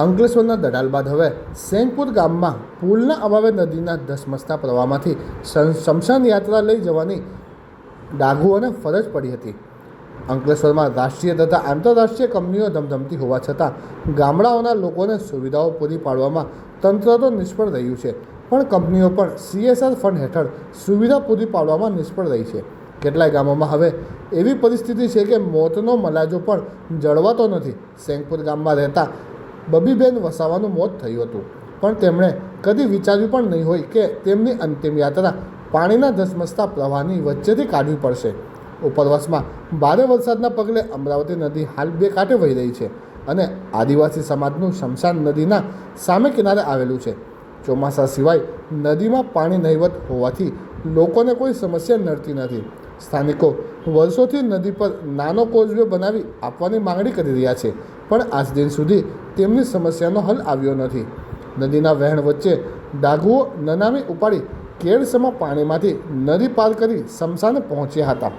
અંકલેશ્વરના દડાલ બાદ હવે સેંગપુર ગામમાં પુલના અભાવે નદીના ધસમસતા પ્રવાહમાંથી શમ- શમશાન યાત્રા લઈ જવાની ડાઘુઓને ફરજ પડી હતી. અંકલેશ્વરમાં રાષ્ટ્રીય તથા આંતરરાષ્ટ્રીય કંપનીઓ ધમધમતી હોવા છતાં ગામડાઓના લોકોને સુવિધાઓ પૂરી પાડવામાં તંત્ર તો નિષ્ફળ રહ્યું છે, પણ કંપનીઓ પણ સીએસઆર ફંડ હેઠળ સુવિધા પૂરી પાડવામાં નિષ્ફળ રહી છે. કેટલાય ગામોમાં હવે એવી પરિસ્થિતિ છે કે મોતનો મલાજો પણ જળવાતો નથી. સેંગપુર ગામમાં રહેતા બબીબેન વસાવાનું મોત થયું હતું. પણ તેમણે કદી વિચાર્યું પણ નહીં હોય કે તેમની અંતિમ યાત્રા પાણીના ધસમસતા પ્રવાહની વચ્ચેથી કાઢવી પડશે. ઉપરવાસમાં ભારે વરસાદના પગલે અમરાવતી નદી હાલ બે કાંઠે વહી રહી છે અને આદિવાસી સમાજનું શમશાન નદીના સામે કિનારે આવેલું છે. ચોમાસા સિવાય નદીમાં પાણી નહીવત હોવાથી લોકોને કોઈ સમસ્યા નડતી નથી. સ્થાનિકો વર્ષોથી નદી પર નાનો કોઝવે બનાવી આપવાની માંગણી કરી રહ્યા છે, પણ આજ દિન સુધી તેમની સમસ્યાનો હલ આવ્યો નથી. નદીના વહેણ વચ્ચે ડાઘુઓ નનામી ઉપાડી કેળસમાં પાણીમાંથી નદી પાર કરી સમસાને પહોંચ્યા હતા.